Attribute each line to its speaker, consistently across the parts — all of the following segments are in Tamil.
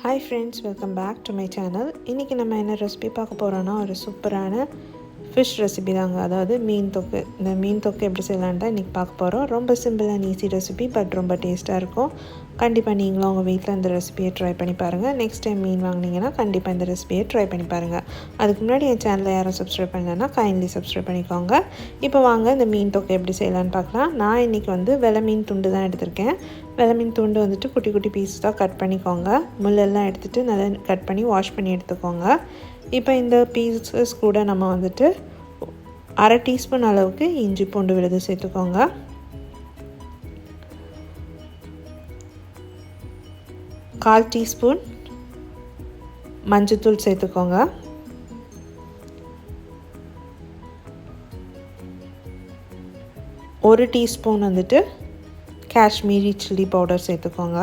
Speaker 1: Hi friends welcome back to my channel இன்றைக்கி நம்ம என்ன ரெசிபி பார்க்க போகிறோன்னா ஒரு சூப்பரான ஃபிஷ் ரெசிபி தாங்க. அதாவது மீன் தொக்கு. இந்த மீன் தொக்கு எப்படி செய்யலான்னு தான் இன்றைக்கி பார்க்க போகிறோம் ரொம்ப simple and easy recipe but ரொம்ப டேஸ்ட்டாக இருக்கும். கண்டிப்பாக நீங்களும் உங்கள் வீட்டில் இந்த ரெசிபியை ட்ரை பண்ணி பாருங்கள் நெக்ஸ்ட் டைம் மீன் வாங்கினீங்கன்னா கண்டிப்பாக இந்த ரெசிபியை ட்ரை பண்ணி பாருங்கள் அதுக்கு முன்னாடி என் சேனலை யாரும் சப்ஸ்கிரைப் பண்ணலன்னா கைண்ட்லி சப்ஸ்கிரைப் பண்ணிக்கோங்க. இப்போ வாங்க இந்த மீன் தொக்கு எப்படி செய்யலான்னு பார்க்கலாம். நான் இன்றைக்கி வந்து வெலை மீன் துண்டு தான் எடுத்திருக்கேன். வெலை மீன் வந்துட்டு குட்டி குட்டி பீஸ் தான் கட் பண்ணிக்கோங்க. முள்ளெல்லாம் எடுத்துகிட்டு நல்லா கட் பண்ணி வாஷ் பண்ணி எடுத்துக்கோங்க. இப்போ இந்த பீசஸ் கூட நம்ம வந்துட்டு அரை டீஸ்பூன் அளவுக்கு இஞ்சி பூண்டு விழுது சேர்த்துக்கோங்க. கால் டீஸ்பூன் மஞ்சத்தூள் சேர்த்துக்கோங்க. ஒரு டீஸ்பூன் வந்துட்டு காஷ்மீரி சில்லி பவுடர் சேர்த்துக்கோங்க.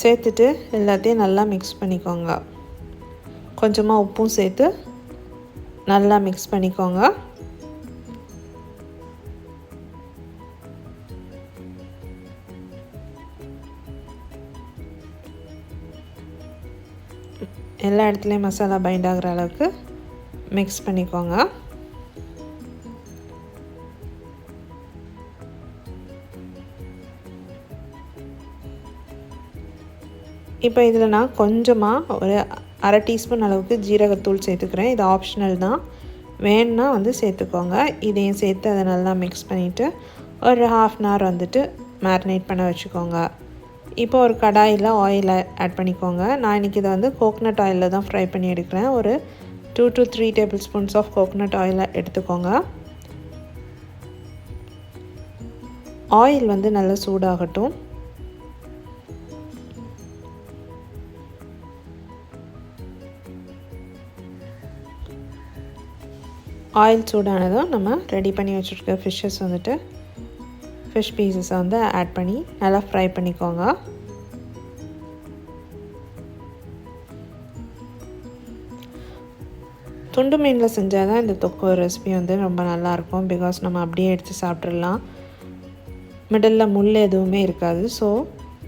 Speaker 1: சேர்த்துட்டு எல்லாத்தையும் நல்லா மிக்ஸ் பண்ணிக்கோங்க. கொஞ்சமாக உப்பும் சேர்த்து நல்லா மிக்ஸ் பண்ணிக்கோங்க. எல்லா இடத்துலையும் மசாலா பைண்ட் ஆகிற அளவுக்கு மிக்ஸ் பண்ணிக்கோங்க. இப்போ இதில் நான் கொஞ்சமாக ஒரு அரை டீஸ்பூன் அளவுக்கு ஜீரகத்தூள் சேர்த்துக்கிறேன். இது ஆப்ஷனல் தான். வேணுன்னா வந்து சேர்த்துக்கோங்க. இதையும் சேர்த்து அதை நல்லா மிக்ஸ் பண்ணிவிட்டு ஒரு ஹாஃப் அன் ஹவர் வந்துட்டு மேரினேட் பண்ண வச்சுக்கோங்க. இப்போ ஒரு கடாயில் ஆயில் ஆட் பண்ணிக்கோங்க. நான் இன்றைக்கி இதை வந்து கோகனட் ஆயிலில் தான் ஃப்ரை பண்ணி எடுக்கிறேன். ஒரு two to three tablespoons of coconut oil எடுத்துக்கோங்க. ஆயில் வந்து நல்லா சூடாகட்டும். ஆயில் சூடானதும் நம்ம ரெடி பண்ணி வச்சுருக்க ஃபிஷ்ஷஸ் வந்துட்டு ஃபிஷ் பீசஸை வந்து ஆட் பண்ணி நல்லா ஃப்ரை பண்ணிக்கோங்க. துண்டு மீனில் செஞ்சால் தான் இந்த தொக்கு ரெசிபி வந்து ரொம்ப நல்லாயிருக்கும். பிகாஸ் நம்ம அப்படியே எடுத்து சாப்பிட்றலாம் மிடலில் முள் எதுவுமே இருக்காது. ஸோ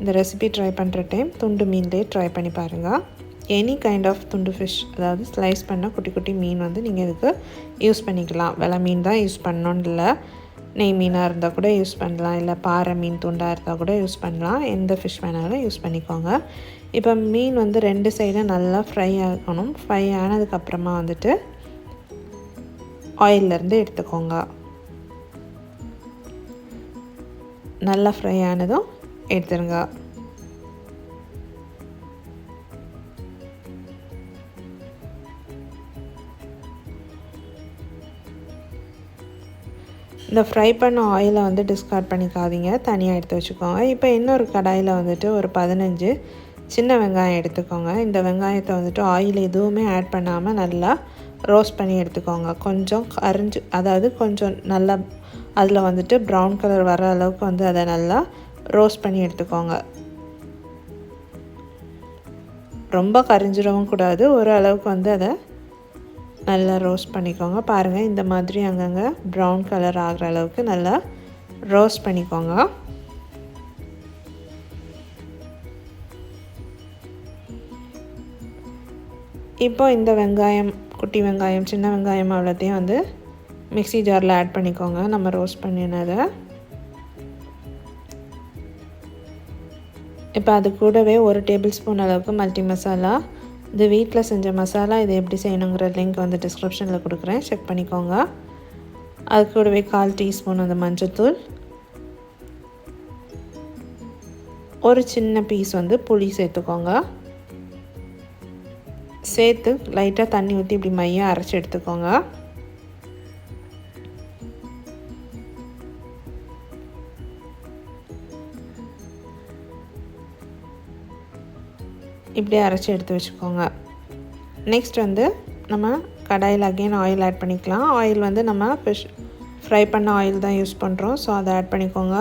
Speaker 1: இந்த ரெசிபி ட்ரை பண்ணுற டைம் துண்டு மீன்லேயே ட்ரை பண்ணி பாருங்கள் எனி கைண்ட் ஆஃப் துண்டு ஃபிஷ் அதாவது ஸ்லைஸ் பண்ண குட்டி குட்டி மீன் வந்து நீங்கள் இதுக்கு யூஸ் பண்ணிக்கலாம். வெலை மீன் தான் யூஸ் பண்ணணுன்னு இல்லை. நெய் மீனாக இருந்தால் கூட யூஸ் பண்ணலாம். இல்லை பாறை மீன் துண்டாக இருந்தால் கூட யூஸ் பண்ணலாம். எந்த ஃபிஷ் வேணாலும் யூஸ் பண்ணிக்கோங்க. இப்போ மீன் வந்து ரெண்டு சைடும் நல்லா ஃப்ரை ஆகணும். ஃப்ரை ஆனதுக்கப்புறமா வந்துட்டு ஆயிலேருந்து எடுத்துக்கோங்க. நல்லா ஃப்ரை ஆனதும் எடுத்துருங்க. இந்த ஃப்ரை பண்ண ஆயிலை வந்து டிஸ்கார்ட் பண்ணிக்காதீங்க. தனியாக எடுத்து வச்சுக்கோங்க. இப்போ இன்னொரு கடாயில் வந்துட்டு ஒரு பதினஞ்சு சின்ன வெங்காயம் எடுத்துக்கோங்க. இந்த வெங்காயத்தை வந்துட்டு ஆயில் எதுவுமே ஆட் பண்ணாமல் நல்லா ரோஸ்ட் பண்ணி எடுத்துக்கோங்க. கொஞ்சம் கரைஞ்சி அதாவது கொஞ்சம் நல்லா அதில் வந்துட்டு ப்ரௌன் கலர் வர அளவுக்கு வந்து அதை நல்லா ரோஸ்ட் பண்ணி எடுத்துக்கோங்க. ரொம்ப கரிஞ்சிடவும் கூடாது. ஓரளவுக்கு வந்து அதை நல்லா ரோஸ்ட் பண்ணிக்கோங்க. பாருங்கள் இந்த மாதிரி அங்கங்கே ப்ரௌன் கலர் ஆகிற அளவுக்கு நல்லா ரோஸ்ட் பண்ணிக்கோங்க. இப்போ இந்த வெங்காயம் குட்டி வெங்காயம் சின்ன வெங்காயம் அவ்வளோத்தையும் வந்து மிக்சி ஜாரில் ஆட் பண்ணிக்கோங்க. நம்ம ரோஸ்ட் பண்ணினதை. இப்போ அது கூடவே ஒரு டேபிள் ஸ்பூன் அளவுக்கு மல்டி மசாலா இது வீட்டில் செஞ்ச மசாலா இது எப்படி செய்யணுங்கிற லிங்க் வந்து டிஸ்கிரிப்ஷனில் கொடுக்குறேன். செக் பண்ணிக்கோங்க. அது கூடவே கால் டீஸ்பூன் அந்த மஞ்சத்தூள். ஒரு சின்ன பீஸ் வந்து புளி சேர்த்துக்கோங்க. சேர்த்து லைட்டாக தண்ணி ஊற்றி இப்படி மையம் அரைச்சி எடுத்துக்கோங்க. இப்படியே அரைச்சி எடுத்து வச்சுக்கோங்க. நெக்ஸ்ட் வந்து நம்ம கடாயில் அகெயின் ஆயில் ஆட் பண்ணிக்கலாம். ஆயில் வந்து நம்ம ஃபிஷ் ஃப்ரை பண்ண ஆயில் தான் யூஸ் பண்ணுறோம் ஸோ அதை ஆட் பண்ணிக்கோங்க.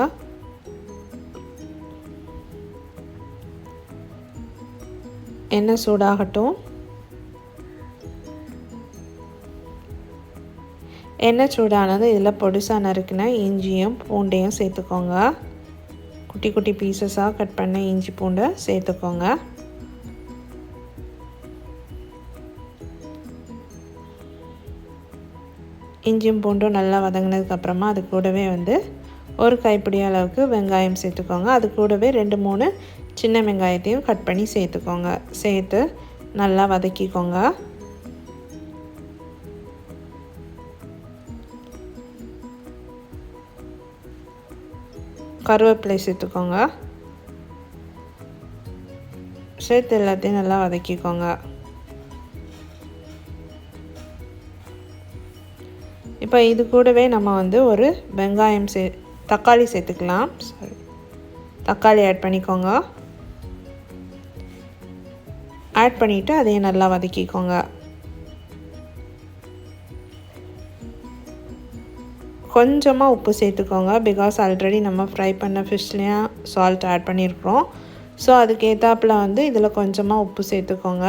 Speaker 1: எண்ணெய் சூடாகட்டும். எண்ணெய் சூடானது இதில் பொடிசாக நறுக்கின இஞ்சியும் பூண்டையும் சேர்த்துக்கோங்க. குட்டி குட்டி பீசஸாக கட் பண்ண இஞ்சி பூண்டை சேர்த்துக்கோங்க. இஞ்சியும் பூண்டும் நல்லா வதங்கினதுக்கப்புறமா அது கூடவே வந்து ஒரு கைப்பிடி அளவுக்கு வெங்காயம் சேர்த்துக்கோங்க. அது கூடவே ரெண்டு மூணு சின்ன வெங்காயத்தையும் கட் பண்ணி சேர்த்துக்கோங்க. சேர்த்து நல்லா வதக்கிக்கோங்க. கருவேப்பிலை சேர்த்துக்கோங்க. சேர்த்து எல்லாத்தையும் நல்லா வதக்கிக்கோங்க. இப்போ இது கூடவே நம்ம வந்து ஒரு வெங்காயம் சே தக்காளி சேர்த்துக்கலாம். சாரி தக்காளி ஆட் பண்ணிக்கோங்க. ஆட் பண்ணிவிட்டு அதையும் நல்லா வதக்கிக்கோங்க. கொஞ்சமாக உப்பு சேர்த்துக்கோங்க. பிகாஸ் ஆல்ரெடி நம்ம ஃப்ரை பண்ண ஃபிஷ்லேயும் சால்ட் ஆட் பண்ணியிருக்கிறோம் ஸோ அதுக்கு ஏற்றாப்பில் வந்து இதில் கொஞ்சமாக உப்பு சேர்த்துக்கோங்க.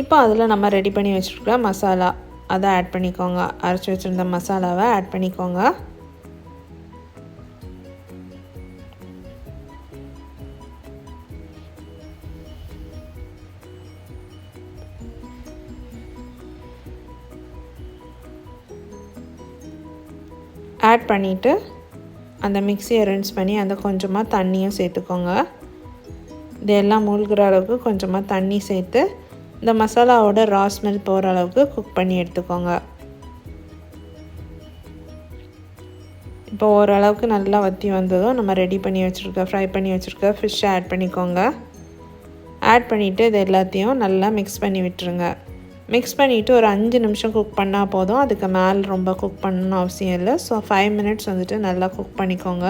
Speaker 1: இப்போ அதில் நம்ம ரெடி பண்ணி வச்சுருக்க மசாலா அதை ஆட் பண்ணிக்கோங்க. அரைச்சி வச்சுருந்த மசாலாவை ஆட் பண்ணிக்கோங்க. ஆட் பண்ணிவிட்டு அந்த மிக்சியை ரின்ஸ் பண்ணி அந்த கொஞ்சமாக தண்ணியும் சேர்த்துக்கோங்க. இதெல்லாம் மூழ்கிற அளவுக்கு கொஞ்சமாக தண்ணி சேர்த்து இந்த மசாலாவோட ரா ஸ்மெல் போகிற அளவுக்கு குக் பண்ணி எடுத்துக்கோங்க. இப்போ ஓரளவுக்கு நல்லா வற்றி வந்ததும் நம்ம ரெடி பண்ணி வச்சுருக்க ஃப்ரை பண்ணி வச்சுருக்க ஃபிஷ்ஷை ஆட் பண்ணிக்கோங்க. ஆட் பண்ணிவிட்டு இது எல்லாத்தையும் நல்லா மிக்ஸ் பண்ணி விட்டுருங்க. மிக்ஸ் பண்ணிவிட்டு ஒரு அஞ்சு நிமிஷம் குக் பண்ணால் போதும். அதுக்கு மேலே ரொம்ப குக் பண்ணணும் அவசியம் இல்லை. ஸோ ஃபைவ் மினிட்ஸ் வந்துட்டு நல்லா குக் பண்ணிக்கோங்க.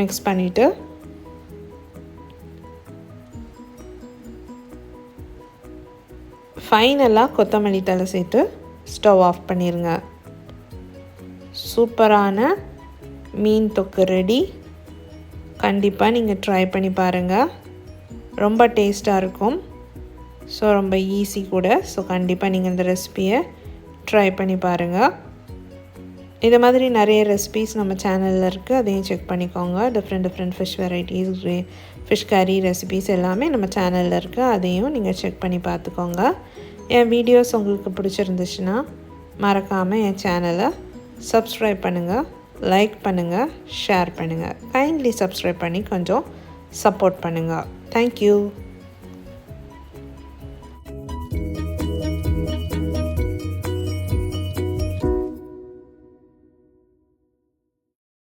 Speaker 1: மிக்ஸ் பண்ணிவிட்டு ஃபைனலாக கொத்தமல்லி தலை சேர்த்து ஸ்டவ் ஆஃப் பண்ணிடுங்க சூப்பரான மீன் தொக்கு ரெடி கண்டிப்பாக நீங்கள் ட்ரை பண்ணி பாருங்கள் ரொம்ப டேஸ்ட்டாக இருக்கும். ஸோ ரொம்ப ஈஸி கூட. ஸோ கண்டிப்பாக நீங்கள் இந்த ரெசிப்பியை ட்ரை பண்ணி பாருங்கள் இது மாதிரி நிறைய ரெசிபீஸ் நம்ம சேனலில் இருக்குது அதையும் செக் பண்ணிக்கோங்க. Different different fish varieties fish கறி ரெசிபீஸ் எல்லாமே நம்ம சேனலில் இருக்குது அதையும் நீங்கள் செக் பண்ணி பார்த்துக்கோங்க. என் வீடியோஸ் உங்களுக்கு பிடிச்சிருந்துச்சுன்னா மறக்காமல் என் சேனலை சப்ஸ்கிரைப் பண்ணுங்கள் லைக் பண்ணுங்கள் ஷேர் பண்ணுங்கள் கைண்ட்லி சப்ஸ்கிரைப் பண்ணி கொஞ்சம் சப்போர்ட் பண்ணுங்கள் தேங்க்யூ